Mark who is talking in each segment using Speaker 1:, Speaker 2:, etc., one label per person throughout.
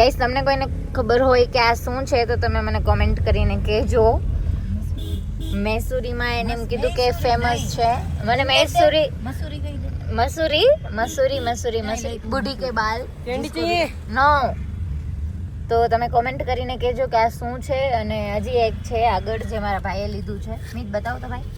Speaker 1: Guys તમને કોઈને ખબર હોય કે આ શું છે તો તમે મને કોમેન્ટ કરીને કહેજો. મૈસુરીમાં એને એમ કીધું કે ફેમસ છે. મને મૈસુરી
Speaker 2: મસૂરી
Speaker 1: મસૂરી? મસૂરી મસૂરી બુઢી કે બાલ? નો તો તમે કોમેન્ટ કરીને કહેજો કે આ શું છે અને હજી એક છે આગળ જે મારા ભાઈએ લીધું છે. મિત બતાવો તો ભાઈ.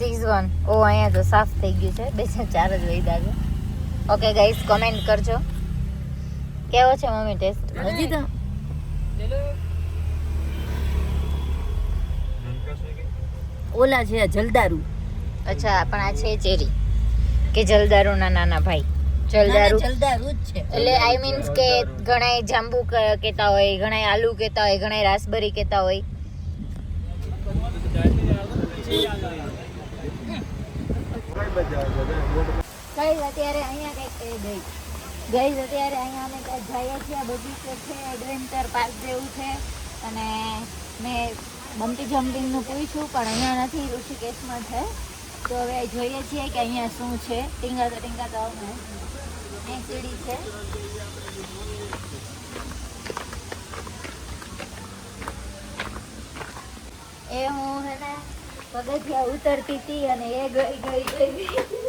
Speaker 1: ધીઝ વન ઓ અહીંયા તો સાફ થઈ ગયું છે. બે ચાર જ વહી દાજો ઓકે ગાઈસ કમેન્ટ કરજો. કેવો છે મમ્મી ટેસ્ટ
Speaker 2: હજી તો? ઓલા છે આ જલદારુ.
Speaker 1: અચ્છા પણ આ છે ચેરી. કે જલદારુના નાના ભાઈ. જલદારુ.
Speaker 2: જલદારુ જ છે.
Speaker 1: એટલે આઈ મીન્સ કે ઘણાય જાંબુ કહેતા હોય ઘણાય આલુ કહેતા હોય ઘણાય રાસબરી કહેતા હોય. ગઈ અત્યારે અહીંયા કંઈક, એ ગઈ. ગઈ અત્યારે અહીંયા અમે જઈએ છીએ બગીચો છે એડવેન્ચર પાર્ક જેવું છે. અને મેં બમ્પી જમ્પિંગનું પૂછ્યું, પણ અહીંયા નથી, ઋષિકેશમાં છે. તો હવે જોઈએ છીએ કે અહીંયા શું છે. ટીંગા તો ટીંગા તો અહીં સીડી છે. એ હું, હે ને, પગથિયા ઉતરતી હતી અને એ ગઈ ગઈ ગઈ.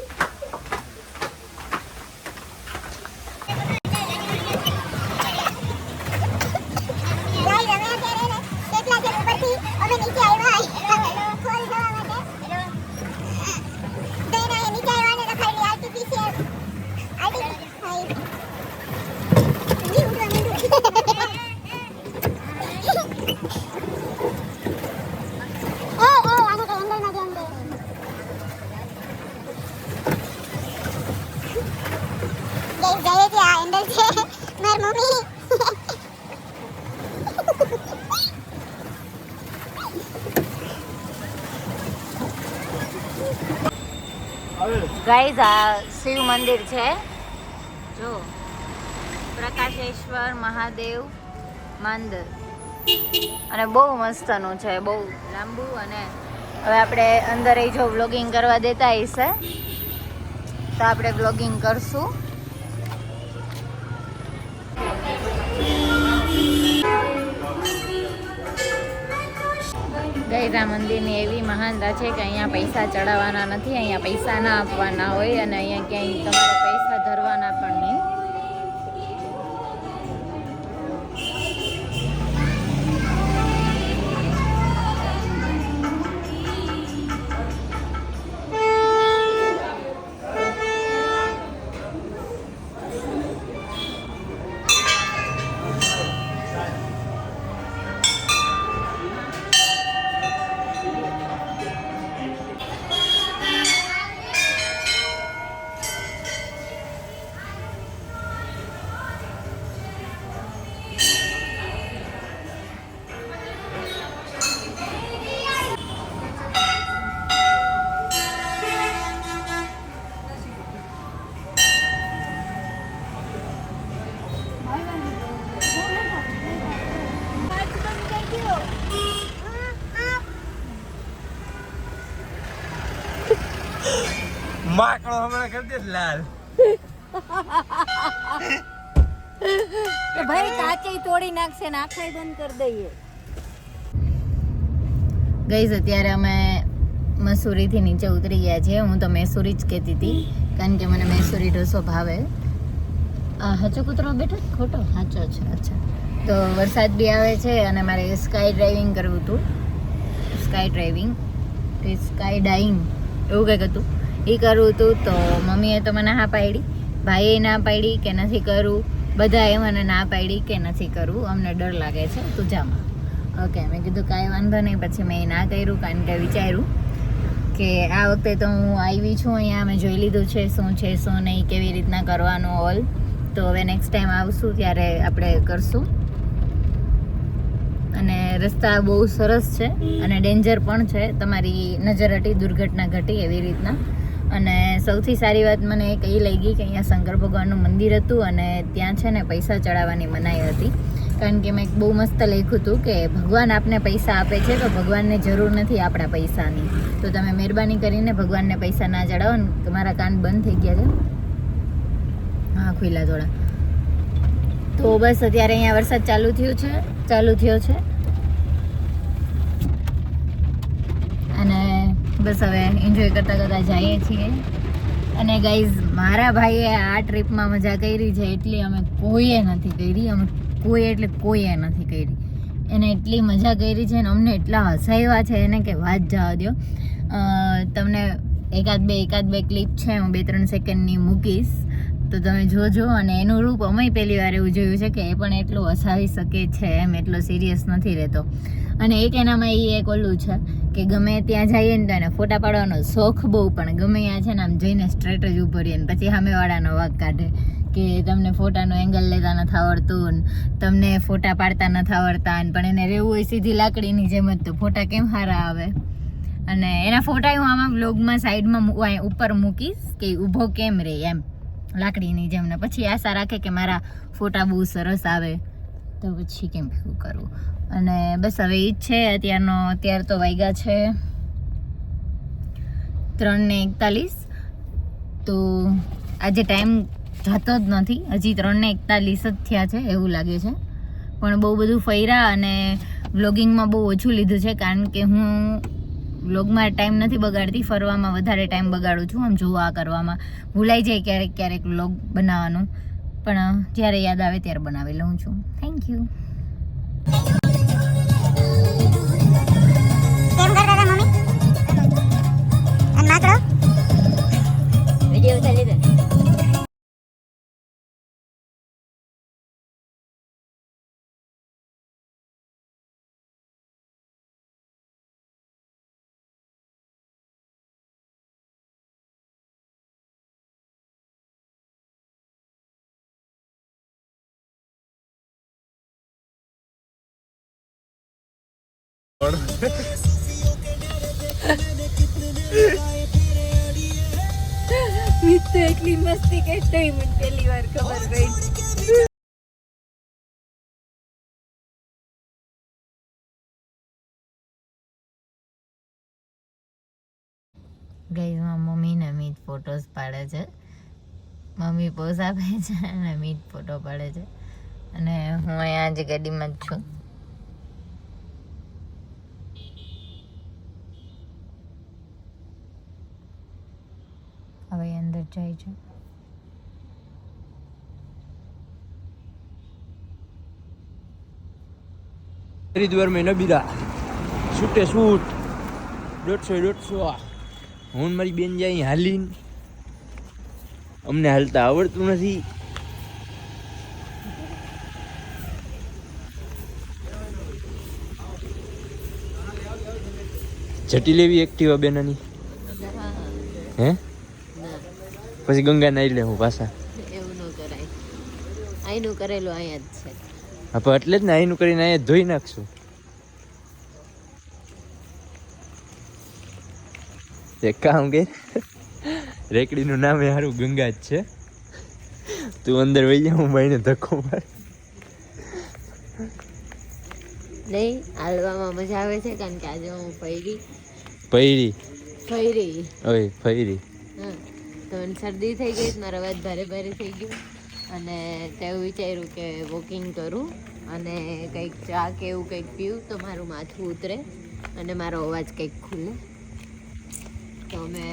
Speaker 1: ગાઈઝ, આ શિવ મંદિર છે. જો, પ્રકાશેશ્વર, મહાદેવ મંદિર. અને બહુ મસ્તનું છે, બહુ લાંબુ અને હવે આપણે અંદર એ જો વ્લોગિંગ કરવા દેતા હશે, તો આપણે વ્લોગિંગ કરશું. ગઈરા મંદિરની એવી મહાનતા છે કે અહીંયા પૈસા ચડાવવાના નથી, અહીંયા પૈસા ના આપવાના હોય અને અહીંયા ક્યાંય તમારે પૈસા ધરવાના પણ
Speaker 3: માકડો હમણાં કરી દે લાલ.
Speaker 2: ભાઈ કાચે તોડી નાખશે ને આખાઈ બંધ કરી દઈએ.
Speaker 1: ગઈઝ અત્યારે અમે મસૂરીથી નીચે ઉતરી ગયા છીએ. હું તો મૈસૂરી જ કહેતી હતી કારણ કે મને મૈસૂરી ઢોસો ભાવે. આ હાચો કૂતરો બેઠો ખોટો? સાચો છે અચ્છા તો વરસાદ બી આવે છે અને મારે સ્કાય ડ્રાઇવિંગ કરવું હતું. Sky driving. કે સ્કાય ડાઇંગ. એવું કંઈક હતું. એ કરવું હતું તો મમ્મીએ તો મને હા પાડી, ભાઈએ ના પાડી કે નથી કરવું બધાએ મને ના પાડી કે નથી કરવું અમને ડર લાગે છે, તું ઓકે, મેં કીધું કાંઈ વાંધો નહીં, પછી મેં ના કર્યું, કારણ કે વિચાર્યું કે આ વખતે તો હું આવી છું અહીંયા, મેં જોઈ લીધું છે શું છે, શું નહીં, કેવી રીતના કરવાનું ઓલ તો હવે નેક્સ્ટ ટાઈમ આવશું ત્યારે આપણે કરશું. અને રસ્તા બહુ સરસ છે અને ડેન્જર પણ છે, તમારી નજર હટી, દુર્ઘટના ઘટી એવી રીતના. અને સૌથી સારી વાત મને એ લઈ ગઈ કે અહીંયા શંકર ભગવાનનું મંદિર હતું અને ત્યાં છે ને પૈસા ચડાવવાની મનાઈ હતી. કારણ કે મેં એક બહુ મસ્ત લખ્યું હતું કે ભગવાન આપને પૈસા આપે છે તો ભગવાનને જરૂર નથી આપણા પૈસાની. તો તમે મહેરબાની કરીને ભગવાનને પૈસા ના ચડાવો ને મારા કાન બંધ થઈ ગયા છે. હા, ખુલ્લા થોડા તો બસ અત્યારે અહીંયા વરસાદ ચાલુ થયું છે, ચાલુ થયો છે અને બસ હવે એન્જોય કરતા કરતા જઈએ છીએ. અને ગાઈઝ મારા ભાઈએ આ ટ્રીપમાં મજા કરી છે એટલી અમે કોઈએ નથી કરી, અમે કોઈ એટલે કોઈએ નથી કરી. એને એટલી મજા કરી છે ને અમને એટલા હસાવ્યા છે એને કે વાત જવા દો તમને એકાદ બે એકાદ બે ક્લિપ છે, હું બે, ત્રણ સેકન્ડની મૂકીશ. તો તમે જોજો અને એનું રૂપ અમે પહેલી વાર એવું જોયું છે કે એ પણ એટલું હસાવી શકે છે એમ, એટલો સિરિયસ નથી રહેતો. અને એક એનામાં એ એક ઓલું છે કે ગમે ત્યાં જઈએ ને તો એને ફોટા પાડવાનો શોખ બહુ, પણ ગમે ત્યાં છે ને આમ જઈને સ્ટ્રેટ જ ઊભો રહીએ ને પછી સામેવાળાનો વાગ કાઢે કે તમને ફોટાનો એંગલ લેતા નથી આવડતું તમને ફોટા પાડતા નથી આવડતા પણ એને રહેવું હોય સીધી લાકડીની જેમ જ તો ફોટા કેમ સારા આવે? અને એના ફોટા હું આમાં બ્લોગમાં સાઈડમાં ઉપર મૂકીશ કે ઊભો કેમ રહે એમ, લાકડીની જેમ ને પછી આશા રાખે કે મારા ફોટા બહુ સરસ આવે. તો પછી કેમ શું કરવું? અને બસ હવે ઈ જ છે, અત્યારનો, અત્યાર તો વાગ્યા છે ત્રણ ને એકતાલીસ. તો આજે ટાઈમ જતો જ નથી. હજી ત્રણ ને એકતાલીસ જ થયા છે, એવું લાગે છે. પણ બહુ બધું ફર્યા અને વ્લોગિંગમાં બહુ ઓછું લીધું છે, કારણ કે હું વ્લોગમાં ટાઈમ નથી બગાડતી, ફરવામાં વધારે ટાઈમ બગાડું છું, આમ જોવા કરવામાં. ભૂલાઈ જાય ક્યારેક ક્યારેક વ્લોગ બનાવવાનું. પણ જ્યારે યાદ આવે ત્યારે બનાવી લઉં છું. થેન્ક યુ
Speaker 2: મીત તો એટલી મસ્તી કરતો મને પહેલી વાર ખબર પડી.
Speaker 1: ગઈમાં મમ્મી ને મીત ફોટોસ પાડે છે. મમ્મી પોઝ આપે છે અને મીત ફોટો પાડે છે. અને હું અહીંયા જ ગાડીમાં જ છું. હવે જાય છે.
Speaker 3: હરિદ્વાર મેં નબીરા છૂટે છૂટ. દોઢસો દોઢસો હું મારી બેન જાય હાલીન. અમને હાલતા આવડતું નથી. જટી લેવી એક્ટિવા બેનાની. હે? પછી ગંગા નાઈ લે હું પાછા.
Speaker 1: એવું ન કરાય. અહીંનું કરેલું અહીંયા જ છે.
Speaker 3: હા પણ એટલે જ ને આઈનું કરીને અહીંયા ધોઈ નાખશું. એક કામ કે રેકડીનું નામ એ સારું ગંગા જ છે. તું અંદર વહી જા હું ભાઈને ધક્કો માર.
Speaker 1: નહીં હાલવામાં મજા આવે છે કારણ કે આજે હું ફરી
Speaker 3: પૈરી.
Speaker 1: ફરી
Speaker 3: ઓય ફૈરી
Speaker 1: હા. તો શરદી થઈ ગઈ મારો અવાજ ભારે ભારે થઈ ગયો. અને તેવું વિચાર્યું કે વોકિંગ કરું અને કંઈક ચા કે એવું કંઈક પીવું તો મારું માથું ઉતરે અને મારો અવાજ કંઈક ખુલે. તો અમે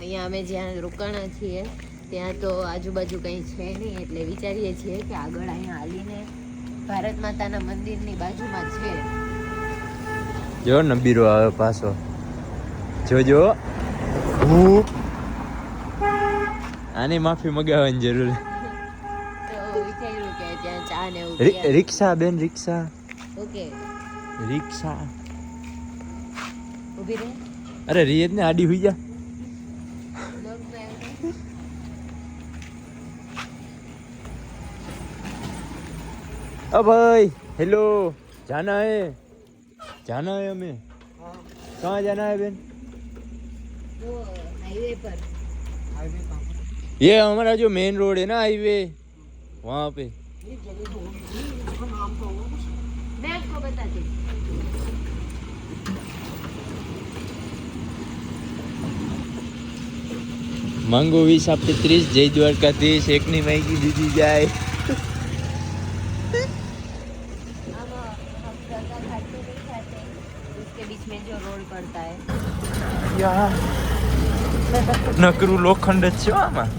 Speaker 1: અહીંયા અમે જ્યાં રોકાણા છીએ ત્યાં તો આજુબાજુ કંઈ છે નહીં એટલે વિચારીએ છીએ કે આગળ અહીંયા હાલીને ભારત માતાના મંદિરની બાજુમાં છે.
Speaker 3: જો નબીરો આવે પાછો. જોજો હું આની માફી મગાવવાની જરૂર. રિક્ષા બેન રિક્ષા. રિક્ષા. અરે રિયત ને આડી હોઈ જા. અ ભાઈ હેલો. જાના હે? જાના હે અમે? હા. જાના હે બેન?
Speaker 1: હાઈવે પર. હાઈવે પર.
Speaker 3: ये हमारा जो मेन रोड है ना हाईवे वहाँ पे
Speaker 1: मैं आपको बताती हूँ
Speaker 3: માંગો વીસ આપે ત્રીસ જય દ્વારકાધીશ એકની માગી દીધી જાય
Speaker 4: उसके बीच में जो रोड पड़ता है
Speaker 3: નકરું લોખંડ જ છે હો આમાં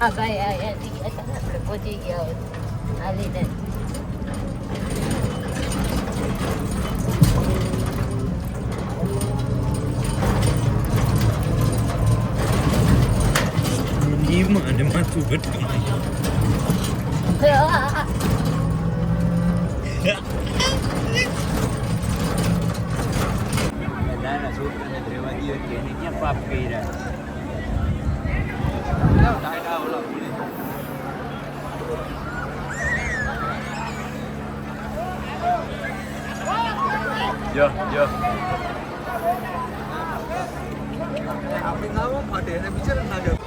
Speaker 4: આ ભાઈ આયાથી ગયા હતા ને આપણે પહોંચી ગયા હોત હાલીને
Speaker 3: લીમાં અને માથું ભટકાય નાના છોકરાને જ રહેવા દઈએ કે એને ક્યાં પાપ કર્યા? જો
Speaker 5: આપણે ના ફાટે, એને બિચારા ના